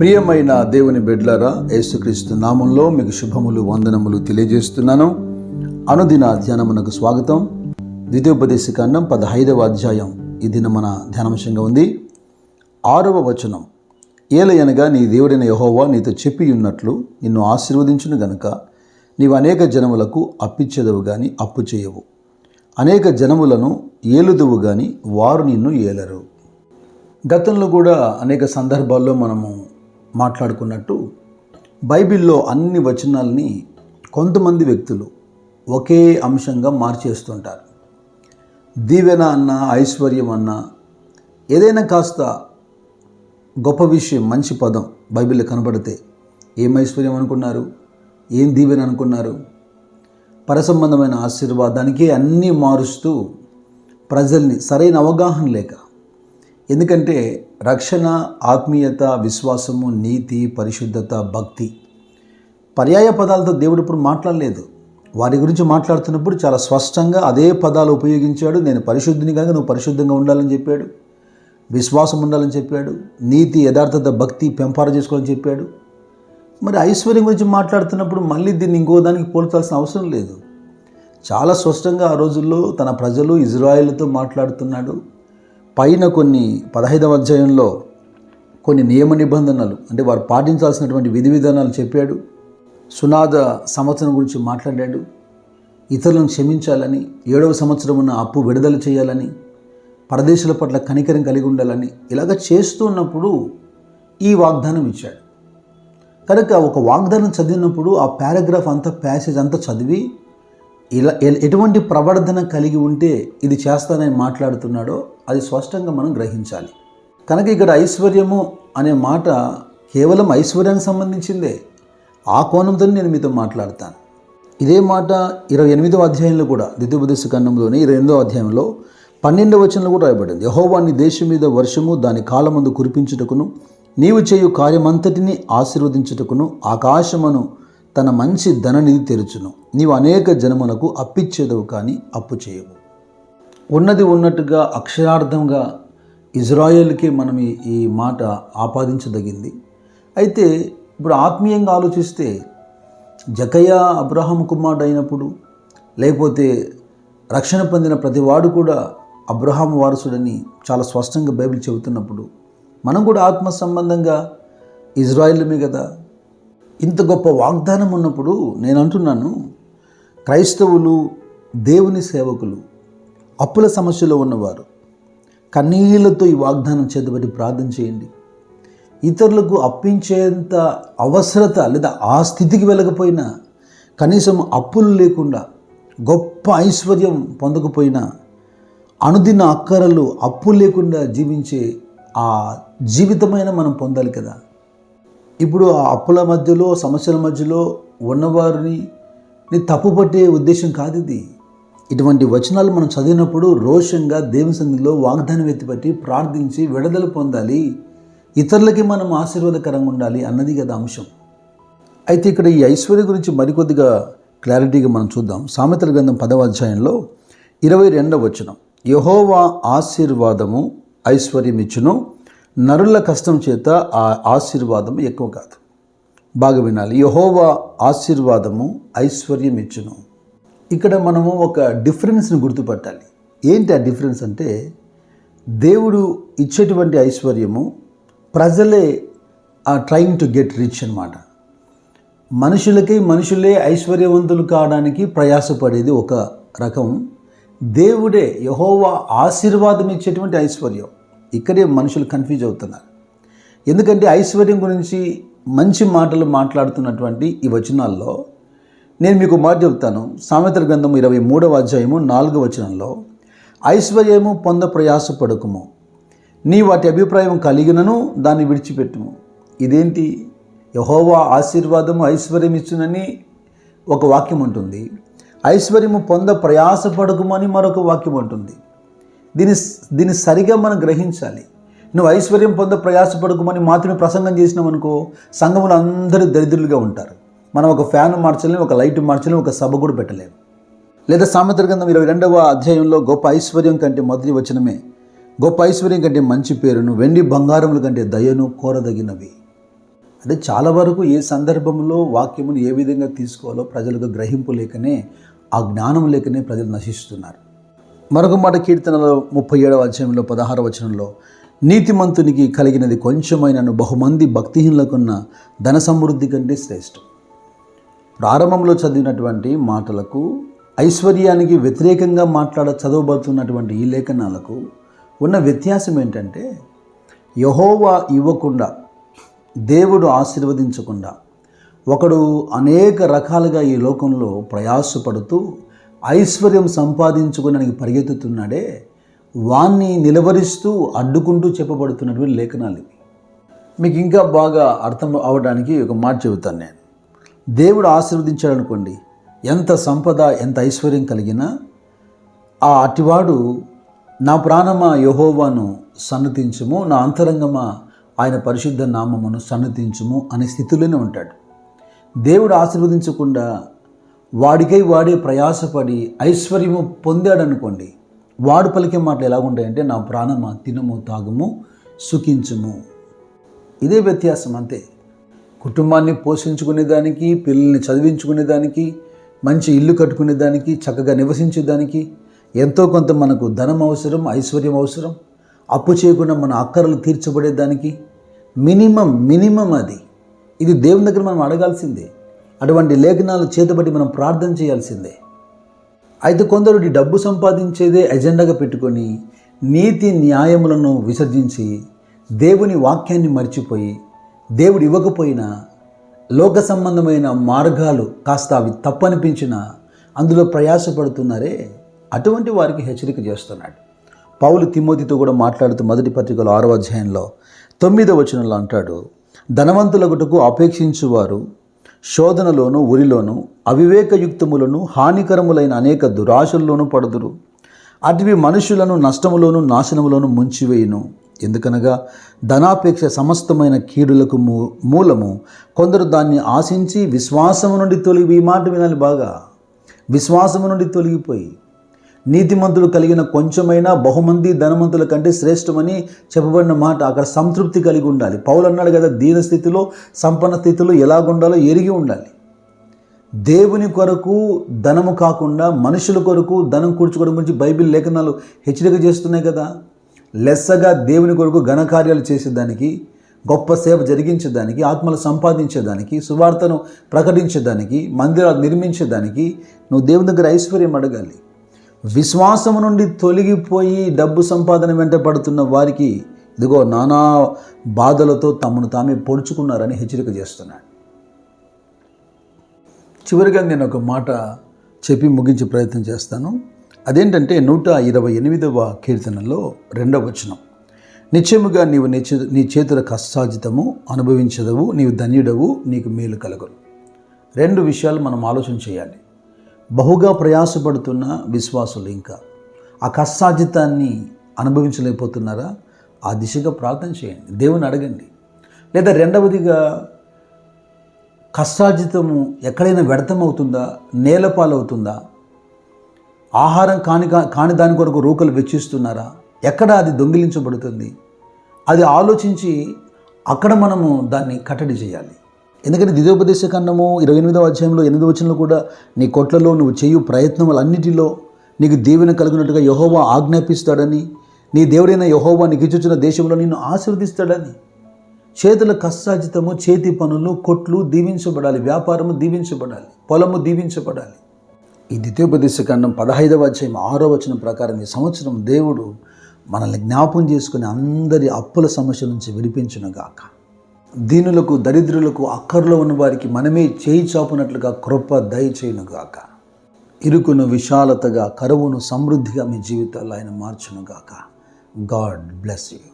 ప్రియమైన దేవుని బిడ్లరా యేసుక్రీస్తు నామంలో మీకు శుభములు వందనములు తెలియజేస్తున్నాను. అనుదిన ధ్యానమునకు స్వాగతం. ద్వితీయోపదేశ కాండం పదహైదవ అధ్యాయం. ఈ దిన మన ధ్యానాంశంగా ఉంది. ఆరవ వచనం. ఏలయనగా నీ దేవుడైన యహోవా నీతో చెప్పి ఉన్నట్లు నిన్ను ఆశీర్వదించును గనుక. నీవు అనేక జనములకు అప్పిచ్చేదవు కానీ అప్పు చేయవు. అనేక జనములను ఏలుదువు కానీ వారు నిన్ను ఏలరు. గతంలో కూడా అనేక సందర్భాల్లో మనము మాట్లాడుకున్నట్టు బైబిల్లో అన్ని వచనాల్ని కొంతమంది వ్యక్తులు ఒకే అంశంగా మార్చేస్తుంటారు. దీవెన అన్న ఐశ్వర్యం అన్న ఏదైనా కాస్త గొప్ప విషయం మంచి పదం బైబిల్లో కనబడితే ఏం ఐశ్వర్యం అనుకున్నారు? ఏం దీవెన అనుకున్నారు? పరసంబంధమైన ఆశీర్వాదానికి అన్నీ మారుస్తూ ప్రజల్ని సరైన అవగాహన లేక ఎందుకంటే రక్షణ ఆత్మీయత విశ్వాసము నీతి పరిశుద్ధత భక్తి. పర్యాయ పదాలతో దేవుడు ఇప్పుడు మాట్లాడలేదు. వారి గురించి మాట్లాడుతున్నప్పుడు చాలా స్పష్టంగా అదే పదాలు ఉపయోగించాడు. నేను పరిశుద్ధిని కనుక నువ్వు పరిశుద్ధంగా ఉండాలని చెప్పాడు. విశ్వాసం ఉండాలని చెప్పాడు. నీతి యథార్థత భక్తి పెంపార చేసుకోవాలని చెప్పాడు. మరి ఐశ్వర్యం గురించి మాట్లాడుతున్నప్పుడు మళ్ళీ దీన్ని ఇంకో దానికి పోల్చాల్సిన అవసరం లేదు. చాలా స్పష్టంగా ఆ రోజుల్లో తన ప్రజలు ఇజ్రాయిల్తో మాట్లాడుతున్నాడు. పైన కొన్ని పదహైదవ అధ్యాయంలో కొన్ని నియమ నిబంధనలు అంటే వారు పాటించాల్సినటువంటి విధి విధానాలు చెప్పాడు. సునాద సంవత్సరం గురించి మాట్లాడాడు. ఇతరులను క్షమించాలని ఏడవ సంవత్సరం ఉన్న అప్పు విడుదల చేయాలని పరదేశాల పట్ల కనికరం కలిగి ఉండాలని ఇలాగ చేస్తున్నప్పుడు ఈ వాగ్దానం ఇచ్చాడు. కనుక ఒక వాగ్దానం చదివినప్పుడు ఆ పారాగ్రాఫ్ అంతా ప్యాసేజ్ అంతా చదివి ఇలా ఎటువంటి ప్రవర్ధన కలిగి ఉంటే ఇది చేస్తానని మాట్లాడుతున్నాడో అది స్పష్టంగా మనం గ్రహించాలి. కనుక ఇక్కడ ఐశ్వర్యము అనే మాట కేవలం ఐశ్వర్యానికి సంబంధించిందే. ఆ కోణంతో నేను మీతో మాట్లాడతాను. ఇదే మాట ఇరవై ఎనిమిదో అధ్యాయంలో కూడా ద్వితీయోపదేశ ఖండంలోని ఇరవై ఎనిమిదో అధ్యాయంలో పన్నెండవ వచనంలో కూడా రాయబడింది. యహోవాన్ని దేశం మీద వర్షము దాని కాలమందు కురిపించుటకును నీవు చేయు కార్యమంతటిని ఆశీర్వదించుటకును ఆకాశమును తన మంచి ధననిధి తెరుచును. నీవు అనేక జనమునకు అప్పిచ్చేదవు కానీ అప్పు చేయవు. ఉన్నది ఉన్నట్టుగా అక్షరార్థంగా ఇజ్రాయెల్కి మనం ఈ- మాట ఆపాదించదగింది. అయితే ఇప్పుడు ఆత్మీయంగా ఆలోచిస్తే జకయ్య అబ్రహాం కుమారుడు అయినప్పుడు లేకపోతే రక్షణ పొందిన ప్రతివాడు కూడా అబ్రహాం వారసుడని చాలా స్పష్టంగా బైబిల్ చెబుతున్నప్పుడు మనం కూడా ఆత్మ సంబంధంగా ఇజ్రాయిల్మే కదా. ఇంత గొప్ప వాగ్దానం ఉన్నప్పుడు నేను అంటున్నాను క్రైస్తవులు దేవుని సేవకులు అప్పుల సమస్యలో ఉన్నవారు కన్నీళ్ళతో ఈ వాగ్దానం చేతబడి ప్రార్థన చేయండి. ఇతరులకు అప్పించేంత అవసరత లేదా ఆ స్థితికి వెళ్ళకపోయినా కనీసం అప్పులు లేకుండా గొప్ప ఐశ్వర్యం పొందకపోయినా అనుదిన అక్కరలు అప్పులు లేకుండా జీవించే ఆ జీవితమైన మనం పొందాలి కదా. ఇప్పుడు ఆ అప్పుల మధ్యలో సమస్యల మధ్యలో ఉన్నవారిని తప్పుపట్టే ఉద్దేశం కాదు ఇది. ఇటువంటి వచనాలు మనం చదివినప్పుడు రోషంగా దేవుని సన్నిధిలో వాగ్దానం ఎత్తిపట్టి ప్రార్థించి విడుదల పొందాలి. ఇతరులకి మనం ఆశీర్వాదకరంగా ఉండాలి అన్నది కదా అంశం. అయితే ఇక్కడ ఈ ఐశ్వర్య గురించి మరికొద్దిగా క్లారిటీగా మనం చూద్దాం. సామెతల గ్రంథం పదవ అధ్యాయంలో ఇరవై రెండవ వచనం. యహోవా ఆశీర్వాదము ఐశ్వర్యం ఇచ్చును నరుల కష్టం చేత ఆ ఆశీర్వాదం ఎక్కువ కాదు. బాగా వినాలి. యహోవా ఆశీర్వాదము ఐశ్వర్యం ఇచ్చును ఇక్కడ మనము ఒక డిఫరెన్స్ని గుర్తుపట్టాలి. ఏంటి ఆ డిఫరెన్స్ అంటే దేవుడు ఇచ్చేటువంటి ఐశ్వర్యము ప్రజలే ఆ ట్రైంగ్ టు గెట్ రిచ్ అనమాట మనుషులకి మనుషులే ఐశ్వర్యవంతులు కావడానికి ప్రయాసపడేది ఒక రకం. దేవుడే యహోవా ఆశీర్వాదం ఇచ్చేటువంటి ఐశ్వర్యం. ఇక్కడే మనుషులు కన్ఫ్యూజ్ అవుతున్నారు. ఎందుకంటే ఐశ్వర్యం గురించి మంచి మాటలు మాట్లాడుతున్నటువంటి ఈ వచనాల్లో నేను మీకు మాట చెప్తాను సామెతల గ్రంథము ఇరవై మూడవ అధ్యాయము నాలుగవ వచనంలో ఐశ్వర్యము పొంద ప్రయాసపడకుము. నీ వాటి అభిప్రాయం కలిగినను దాన్ని విడిచిపెట్టుము. ఇదేంటి? యహోవా ఆశీర్వాదము ఐశ్వర్యం ఇచ్చునని ఒక వాక్యం ఉంటుంది. ఐశ్వర్యము పొంద ప్రయాసపడకుమని మరొక వాక్యం ఉంటుంది. దీని దీన్ని సరిగా మనం గ్రహించాలి. నువ్వు ఐశ్వర్యం పొంద ప్రయాసపడకుమని మాత్రమే ప్రసంగం చేసినావు అనుకో సంఘములు అందరూ దరిద్రులుగా ఉంటారు. మనం ఒక ఫ్యాన్ మార్చలేము ఒక లైట్ మార్చలేము ఒక సభ కూడా పెట్టలేము లేదా సామెతల గ్రంథం ఇరవై రెండవ అధ్యాయంలో గొప్ప ఐశ్వర్యం కంటే మొదటి వచనమే గొప్ప ఐశ్వర్యం కంటే మంచి పేరును వెండి బంగారముల కంటే దయను కోరదగినవి. అంటే చాలా వరకు ఏ సందర్భంలో వాక్యమును ఏ విధంగా తీసుకోవాలో ప్రజలకు గ్రహింపు లేకనే ఆ జ్ఞానం లేకనే ప్రజలు నశిస్తున్నారు. మరొక మాట కీర్తనలో ముప్పై ఏడవ అధ్యాయంలో పదహార వచనంలో నీతిమంతునికి కలిగినది కొంచెమైనను బహుమంది భక్తిహీనులకున్న ధన సమృద్ధి కంటే శ్రేష్టం ప్రారంభంలో చదివినటువంటి మాటలకు ఐశ్వర్యానికి వ్యతిరేకంగా మాట్లాడ చదవబడుతున్నటువంటి ఈ లేఖనాలకు ఉన్న వ్యత్యాసం ఏంటంటే యహోవా ఇవ్వకుండా దేవుడు ఆశీర్వదించకుండా ఒకడు అనేక రకాలుగా ఈ లోకంలో ప్రయాసపడుతూ ఐశ్వర్యం సంపాదించుకోవడానికి పరిగెత్తుతున్నాడే వాణ్ణి నిలవరిస్తూ అడ్డుకుంటూ చెప్పబడుతున్నటువంటి లేఖనాలు ఇవి. మీకు ఇంకా బాగా అర్థం అవడానికి ఒక మాట చెబుతాను నేను. దేవుడు ఆశీర్వదించాడనుకోండి ఎంత సంపద ఎంత ఐశ్వర్యం కలిగినా ఆ అటివాడు నా ప్రాణమా యహోవాను సన్నతించము నా అంతరంగమా ఆయన పరిశుద్ధ నామమును సన్నతించము అనే స్థితిలోనే ఉంటాడు. దేవుడు ఆశీర్వదించకుండా వాడికై వాడే ప్రయాసపడి ఐశ్వర్యము పొందాడనుకోండి వాడు పలికే మాటలు ఎలా ఉంటాయంటే నా ప్రాణమా తినము తాగుము సుఖించుము. ఇదే వ్యత్యాసం అంతే. కుటుంబాన్ని పోషించుకునేదానికి పిల్లల్ని చదివించుకునేదానికి మంచి ఇల్లు కట్టుకునేదానికి చక్కగా నివసించేదానికి ఎంతో కొంత మనకు ధనం అవసరం ఐశ్వర్యం అవసరం. అప్పు చేయకుండా మన అక్కరలు తీర్చబడేదానికి మినిమం మినిమం అది. ఇది దేవుని దగ్గర మనం అడగాల్సిందే. అటువంటి లేఖనాలు చేతబట్టి మనం ప్రార్థన చేయాల్సిందే. అయితే కొందరు డబ్బు సంపాదించేదే ఎజెండాగా పెట్టుకొని నీతి న్యాయములను విసర్జించి దేవుని వాక్యాన్ని మర్చిపోయి దేవుడు ఇవ్వకపోయినా లోక సంబంధమైన మార్గాలు కాస్త అవి తప్పనిపించిన అందులో ప్రయాసపడుతున్నారే అటువంటి వారికి హెచ్చరిక చేస్తున్నాడు. పౌలు తిమ్మోతితో కూడా మాట్లాడుతూ మొదటి పత్రికలో ఆరో అధ్యాయంలో తొమ్మిదో వచనంలో అంటాడు ధనవంతులగుటకు అపేక్షించువారు శోధనలోను ఉరిలోను అవివేకయుక్తములను హానికరములైన అనేక దురాశల్లోనూ పడుదురు. అటువి మనుషులను నష్టములోను నాశనములోను ముంచివేయును. ఎందుకనగా ధనాపేక్ష సమస్తమైన కీడులకు మూ మూలము కొందరు దాన్ని ఆశించి విశ్వాసము నుండి తొలగి ఈ మాట వినాలి బాగా. విశ్వాసము నుండి తొలగిపోయి నీతిమంతులు కలిగిన కొంచెమైనా బహుమంది ధనవంతుల కంటే శ్రేష్టమని చెప్పబడిన మాట అక్కడ సంతృప్తి కలిగి ఉండాలి. పౌలు అన్నాడు కదా దీన స్థితిలో సంపన్న స్థితిలో ఎలాగుండాలో ఎరిగి ఉండాలి. దేవుని కొరకు ధనము కాకుండా మనుషుల కొరకు ధనం కూర్చుకోవడం గురించి బైబిల్ లేఖనాలు హెచ్చరిక చేస్తున్నాయి కదా. లెస్సగా దేవుని కొరకు ఘనకార్యాలు చేసేదానికి గొప్ప సేవ జరిగించేదానికి ఆత్మలు సంపాదించేదానికి సువార్తను ప్రకటించేదానికి మందిరాలు నిర్మించేదానికి నువ్వు దేవుని దగ్గర ఐశ్వర్యం అడగాలి. విశ్వాసం నుండి తొలగిపోయి డబ్బు సంపాదన వెంట పడుతున్న వారికి ఇదిగో నానా బాధలతో తమను తామే పొడుచుకున్నారని హెచ్చరిక చేస్తున్నాడు. చివరిగా నేను ఒక మాట చెప్పి ముగించే ప్రయత్నం చేస్తాను. అదేంటంటే నూట ఇరవై ఎనిమిదవ కీర్తనలో రెండవ వచనం. నిత్యముగా నీవు నీ చే నీ చేతుల కష్టాజితము అనుభవించదవు నీవు ధన్యుడవు నీకు మేలు కలగరు రెండు విషయాలు మనం ఆలోచన చేయాలి. బహుగా ప్రయాసపడుతున్న విశ్వాసులు ఇంకా ఆ కష్టాజితాన్ని అనుభవించలేకపోతున్నారా? ఆ దిశగా ప్రార్థన చేయండి. దేవుని అడగండి. లేదా రెండవదిగా కష్టాజితము ఎక్కడైనా వ్యర్థమవుతుందా? నేలపాలవుతుందా? ఆహారం కాని కాని దాని కొరకు రూకలు వెచ్చిస్తున్నారా? ఎక్కడ అది దొంగిలించబడుతుంది? అది ఆలోచించి అక్కడ మనము దాన్ని కట్టడి చేయాలి. ఎందుకంటే ద్వితోపదేశ ఖండము ఇరవై ఎనిమిదవ అధ్యాయంలో ఎనిమిది వచనంలో కూడా నీ కొట్లలో నువ్వు చేయు ప్రయత్నములన్నిటిలో నీకు దీవెన కలిగినట్టుగా యహోవా ఆజ్ఞాపిస్తాడని నీ దేవుడైన యహోవా నీకు ఇచ్చుచున్న దేశంలో నిన్ను ఆశీర్వదిస్తాడని. చేతుల కష్టాజితము చేతి పనులు కొట్లు దీవించబడాలి వ్యాపారము దీవించబడాలి పొలము దీవించబడాలి. ఈ ద్వితీయోపదేశ ఖండం పదహైదవ అధ్యాయం ఆరో వచనం ప్రకారం ఈ సంవత్సరం దేవుడు మనల్ని జ్ఞాపం చేసుకుని అందరి అప్పుల సమస్య నుంచి విడిపించునుగాక. దీనులకు దరిద్రులకు అక్కర్లో ఉన్న వారికి మనమే చేయి చాపునట్లుగా కృప దయచేయునుగాక ఇరుకును విశాలతగా కరువును సమృద్ధిగా మీ జీవితాల్లో ఆయన మార్చునుగాక. God bless you.